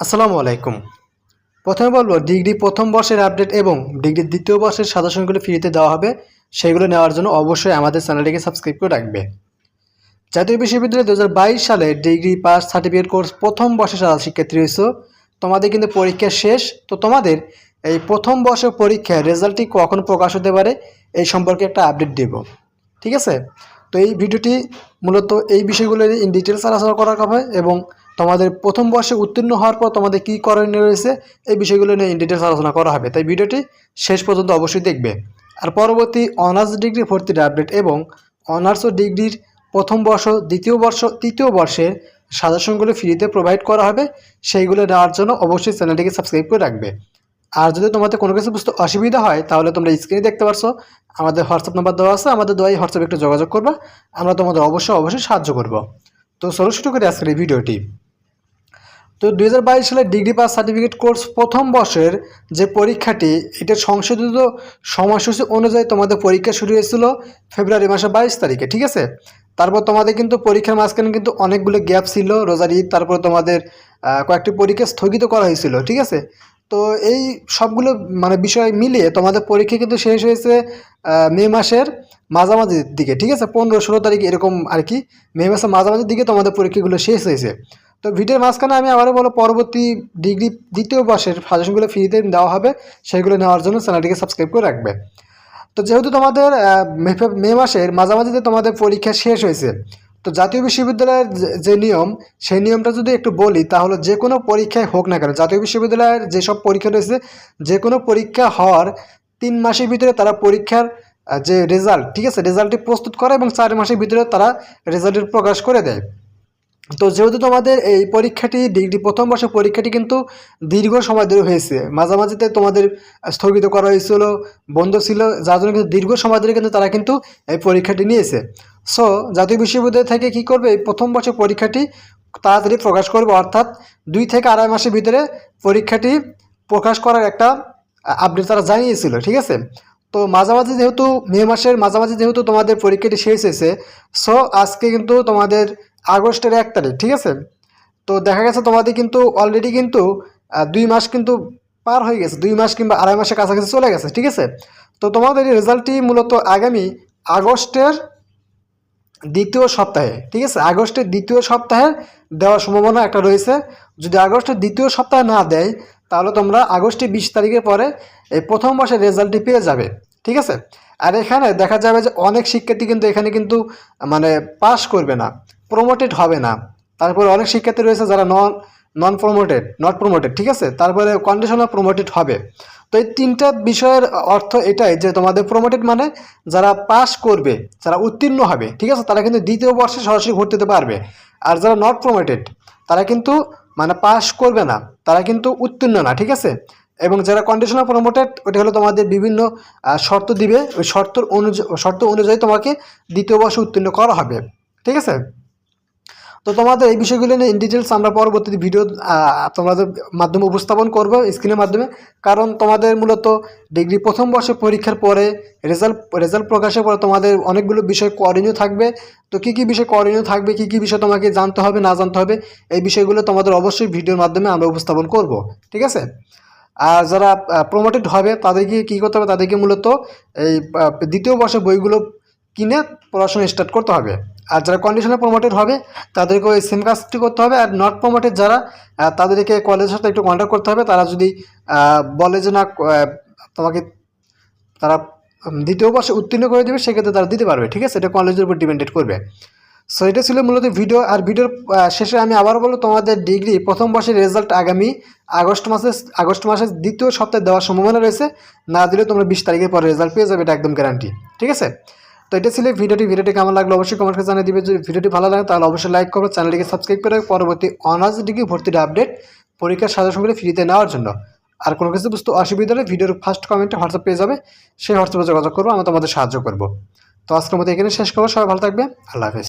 আসসালামু আলাইকুম। প্রথমে বলব, ডিগ্রি প্রথম বর্ষের আপডেট এবং ডিগ্রি দ্বিতীয় বর্ষের সাজেশনগুলো ফ্রিতে দেওয়া হবে, সেগুলো নেওয়ার জন্য অবশ্যই আমাদের চ্যানেলটিকে সাবস্ক্রাইব করে রাখবে। জাতীয় বিশ্ববিদ্যালয় দু হাজার বাইশ সালে ডিগ্রি পাস সার্টিফিকেট কোর্স প্রথম বর্ষে যারা শিক্ষার্থী রয়েছে তোমাদের কিন্তু পরীক্ষা শেষ। তো তোমাদের এই প্রথম বর্ষের পরীক্ষার রেজাল্টটি কখন প্রকাশ হতে পারে, এই সম্পর্কে একটা আপডেট দেব। ঠিক আছে? তো এই ভিডিওটি মূলত এই বিষয়গুলো ইন ডিটেলস আলোচনা করা হবে এবং তোমাদের প্রথম বর্ষে উত্তীর্ণ হওয়ার পর তোমাদের কী করণীয় রয়েছে, এই বিষয়গুলো নিয়ে ইন ডিটেলস আলোচনা করা হবে। তাই ভিডিওটি শেষ পর্যন্ত অবশ্যই দেখবে। আর পরবর্তী অনার্স ডিগ্রি ভর্তির আপডেট এবং অনার্স ও ডিগ্রির প্রথম বর্ষ, দ্বিতীয় বর্ষ, তৃতীয় বর্ষের সাজেশনগুলো ফ্রিতে প্রোভাইড করা হবে। সেইগুলো নেওয়ার জন্য অবশ্যই চ্যানেলটিকে সাবস্ক্রাইব করে রাখবে। আর যদি তোমাদের কোনো কিছু বুঝতে অসুবিধা হয়, তাহলে তোমরা স্ক্রিনে দেখতে পারছ। আমাদের হোয়াটসঅ্যাপ নাম্বার দেওয়া আছে, আমাদের দেওয়া হোয়াটসঅ্যাপে একটু যোগাযোগ করবা। আমরা তোমাদের অবশ্যই অবশ্যই সাহায্য করব। তো চলো শুরু করি আজকের এই ভিডিওটি। তো দু হাজার বাইশ সালে ডিগ্রি পাস সার্টিফিকেট কোর্স প্রথম বর্ষের যে পরীক্ষাটি, এটা সংশোধিত সময়সূচি অনুযায়ী তোমাদের পরীক্ষা শুরু হয়েছিল ফেব্রুয়ারি মাসের বাইশ তারিখে, ঠিক আছে? তারপর তোমাদের কিন্তু পরীক্ষার মাঝখানে কিন্তু অনেকগুলো গ্যাপ ছিল, রোজার ঈদ, তারপর তোমাদের কয়েকটি পরীক্ষা স্থগিত করা হয়েছিল, ঠিক আছে? তো এই সবগুলো মানে বিষয় মিলিয়ে তোমাদের পরীক্ষা কিন্তু শেষ হয়েছে মে মাসের মাঝামাঝির দিকে, ঠিক আছে? পনেরো ষোলো তারিখ এরকম আর কি, মে মাসের মাঝামাঝির দিকে তোমাদের পরীক্ষাগুলো শেষ হয়েছে। তো ভিডিওর মাঝখানে আমি আবারও বলো পরবর্তী ডিগ্রি দ্বিতীয় বর্ষের সাজেশনগুলো ফ্রিতে দেওয়া হবে, সেগুলো নেওয়ার জন্য চ্যানেলটিকে সাবস্ক্রাইব করে রাখবে। তো যেহেতু তোমাদের মে মাসের মাঝামাঝিতে তোমাদের পরীক্ষা শেষ হয়েছে তো জাতীয় বিশ্ববিদ্যালয়ের যে- নিয়ম, সেই নিয়মটা যদি একটু বলি, তাহলে যে কোনো পরীক্ষায় হোক না কেন, জাতীয় বিশ্ববিদ্যালয়ের যেসব পরীক্ষা রয়েছে, যে কোনো পরীক্ষা হওয়ার তিন মাসের ভিতরে তারা পরীক্ষার যে রেজাল্ট ঠিক আছে রেজাল্টটি প্রস্তুত করে এবং চার মাসের ভিতরে তারা রেজাল্টের প্রকাশ করে দেয়। তো যেহেতু তোমাদের এই পরীক্ষাটি ডিগ্রি প্রথম বর্ষের পরীক্ষাটি কিন্তু দীর্ঘ সময় ধরে হয়েছে, মাঝামাঝিতে তোমাদের স্থগিত করা হয়েছিল, বন্ধ ছিল, যার জন্য কিন্তু দীর্ঘ সময় ধরে কিন্তু তারা কিন্তু এই পরীক্ষাটি নিয়েছে। সো জাতীয় বিশ্ববিদ্যালয় থেকে কি করবে? এই প্রথম বছর পরীক্ষাটি তাড়াতাড়ি প্রকাশ করবে, অর্থাৎ দুই থেকে আড়াই মাসের ভিতরে পরীক্ষাটি প্রকাশ করার একটা আপডেট তারা জানিয়েছিল, ঠিক আছে? তো মাঝামাঝি যেহেতু, মে মাসের মাঝামাঝি যেহেতু তোমাদের পরীক্ষাটি শেষ হয়েছে সো আজকে কিন্তু তোমাদের আগস্টের এক তারিখ, ঠিক আছে? তো দেখা গেছে তোমাদের কিন্তু অলরেডি কিন্তু দুই মাস কিন্তু পার হয়ে গেছে, দুই মাস কিংবা আড়াই মাসের কাছাকাছি চলে গেছে, ঠিক আছে? তো তোমাদের এই রেজাল্টটি মূলত আগামী আগস্টের দ্বিতীয় সপ্তাহে, ঠিক আছে? আগস্টের দ্বিতীয় সপ্তাহে দেওয়ার সম্ভাবনা একটা রয়েছে। যদি আগস্টের দ্বিতীয় সপ্তাহে না দেয়, তাহলে তোমরা আগস্টের বিশ তারিখের পরে এই প্রথম মাসের রেজাল্টটি পেয়ে যাবে, ঠিক আছে? আর এখানে দেখা যাবে যে অনেক শিক্ষার্থী কিন্তু এখানে কিন্তু মানে পাস করবে না প্রমোটেড হবে না। তারপরে অনেক শিক্ষার্থী রয়েছে যারা non non promoted not promoted ঠিক আছে? তারপরে কন্ডিশনাল প্রমোটেড হবে। তো এই তিনটা বিষয়ের অর্থ এটাই যে তোমাদের প্রমোটেড মানে যারা পাস করবে, যারা উত্তীর্ণ হবে, ঠিক আছে? তারা কিন্তু দ্বিতীয় বর্ষে সরাসরি ভর্তি হতে পারবে। আর যারা নট প্রমোটেড তারা কিন্তু মানে পাস করবে না, তারা কিন্তু উত্তীর্ণ না, ঠিক আছে? এবং যারা কন্ডিশনাল প্রমোটেড ওটা হলো তোমাদের বিভিন্ন শর্ত দিবে। ওই শর্ত অনুযায়ী শর্ত অনুযায়ী তোমাকে দ্বিতীয় বর্ষে উত্তীর্ণ করা হবে, ঠিক আছে? তো তোমাদের এই বিষয়গুলো নিয়ে ইন ডিটেলস আমরা পরবর্তী ভিডিও তোমাদের মাধ্যমে উপস্থাপন করব স্ক্রিনের মাধ্যমে। কারণ তোমাদের মূলত ডিগ্রি প্রথম বর্ষে পরীক্ষার পরে রেজাল্ট রেজাল্ট প্রকাশের পরে তোমাদের অনেকগুলো বিষয় করণীয় থাকবে। তো কী কী বিষয় করণীয় থাকবে, কী কী বিষয় তোমাকে জানতে হবে, না জানতে হবে, এই বিষয়গুলো তোমাদের অবশ্যই ভিডিওর মাধ্যমে আমরা উপস্থাপন করব, ঠিক আছে? আর যারা প্রমোটেড হবে, তাদেরকে কী করতে হবে? তাদেরকে মূলত এই দ্বিতীয় বর্ষের বইগুলো কিনে পড়াশোনা স্টার্ট করতে হবে। আর যারা কন্ডিশনাল প্রমোটেড হবে তাদেরকে ওই সেম কাজটি করতে হবে। আর নট প্রমোটেড যারা তাদেরকে কলেজের সাথে একটু কন্ট্যাক্ট করতে হবে। তারা যদি বলে যে না তোমাকে তারা দ্বিতীয় বর্ষে উত্তীর্ণ করে দেবে, সেক্ষেত্রে তারা দিতে পারবে, ঠিক আছে? এটা কলেজের উপর ডিপেন্ডেড করবে। সো এটা ছিল মূলত ভিডিও আর ভিডিওর শেষে আমি আবার বলব, তোমাদের ডিগ্রি প্রথম বর্ষের রেজাল্ট আগামী আগস্ট মাসে, আগস্ট মাসের দ্বিতীয় সপ্তাহে দেওয়ার সম্ভাবনা রয়েছে। না দিলে তোমরা বিশ তারিখের পরে রেজাল্ট পেয়ে যাবে, এটা একদম গ্যারান্টি ঠিক আছে? তো এটা ছিল ভিডিওটি। ভিডিওটি কেমন লাগল অবশ্যই কমেন্ট করে জানিয়ে দিবে। যদি ভিডিওটি ভালো লাগে তাহলে অবশ্যই লাইক করবে চ্যানেলটিকে সাবস্ক্রাইব করে পরবর্তী অনার্স ডিগ্রি ভর্তির আপডেট পরীক্ষার সাজেশনগুলি ফ্রিতে নেওয়ার জন্য। আর কোনো কিছু বুঝতে অসুবিধা হলে ভিডিওর ফার্স্ট কমেন্টে হোয়াটসঅ্যাপ পেয়ে যাবে। সেই হোয়াটসঅ্যাপে যোগাযোগ করব, আমি তোমাদের সাহায্য করব। তো আজকের মধ্যে এখানে শেষ করব। সবাই ভালো থাকবে। আল্লাহ হাফেজ।